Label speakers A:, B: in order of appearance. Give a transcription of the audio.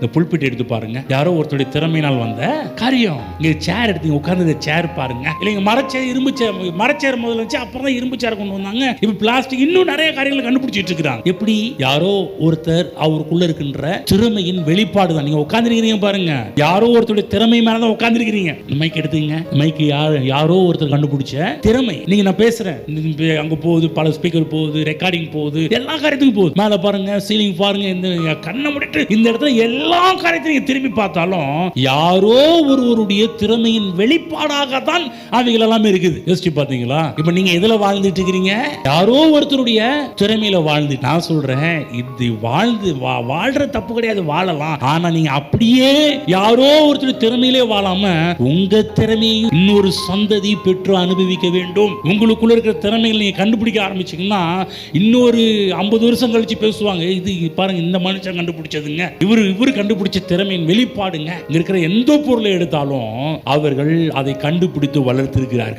A: இந்த புல்பிட்டு எடுத்து பாருங்க. யாரோ ஒருத்தருடைய திறமையினால் வந்த காரியம். இங்க சேர் எடுத்து உட்கார்ந்து சேர் பாருங்க. இல்லைங்க மரச்சேர் இரும்பு சேர் மரச்சேர் முதல்ல வச்சு அப்புறம் தான் இரும்பு சேர் கொண்டு வந்தாங்க. இப்ப பிளாஸ்டிக் இன்னும் நிறைய காரியங்களை கண்டுபிடிச்சிட்டு இருக்கிறாங்க. எப்படி? யாரோ ஒருத்தர் அவருக்குள்ள இருக்கின்ற திறமையின் வெளிப்பாடு தான். நீங்க உட்காந்துருக்கிறீங்க பாருங்க. யாரோ ஒருத்தருடைய திறமை மேல தான் உட்கார்ந்துருக்கிறீங்க மைக் எடுத்துங்க மைக்கு யார் யாரோ ஒருத்தர் கண்டுபிடிச்ச திறமை. நீங்க நான் பேசுறேன். அங்க போகுது பல ஸ்பீக்கர் போகுது ரெக்கார்டிங் போகுது எல்லா காரியத்துக்கும் போகுது. மேல பாருங்க சீலிங் பாருங்க இந்த கண்ணை முடிட்டு இந்த இடத்துல எல்லா காரியத்தையும் நீங்க திரும்பி பார்த்தாலும் யாரோ ஒருவருடைய திறமையின் வெளிப்பாடாக தான் அவைகள் எல்லாமே இருக்குது. யோசிச்சு பாத்தீங்களா இப்ப நீங்க எதுல வாழ்ந்துட்டு இருக்கிறீங்க? யாரோ ஒருத்தருடைய திறமையில வாழ்ந்து நான் சொல்றேன் இது வாழ்ந்து வா- வாழ்ற தப்பு கிடையாது வாழலாம். ஆனா நீங்க அப்படியே யாரோ ஒருத்தர் திறமையிலே வாழாம உங்க திறமையை இன்னொரு சந்ததி பெற்று அனுபவிக்க வேண்டும். உங்களுக்குள்ள இருக்கிற திறமைகள் நீங்க கண்டுபிடிக்க ஆரம்பிச்சீங்கன்னா இன்னொரு ஐம்பது வருஷம் கழிச்சு பேசுவாங்க இது பாருங்க இந்த மனுஷன் கண்டுபிடிச்சதுங்க. இவரு இவரு கண்டுபிடிச்ச திறமையின் வெளிப்பாடுங்க. இருக்கிற எந்த பொருளை எடுத்தாலும் அவர்கள் அதை கண்டுபிடித்து வளர்த்திருக்கிறார்கள்.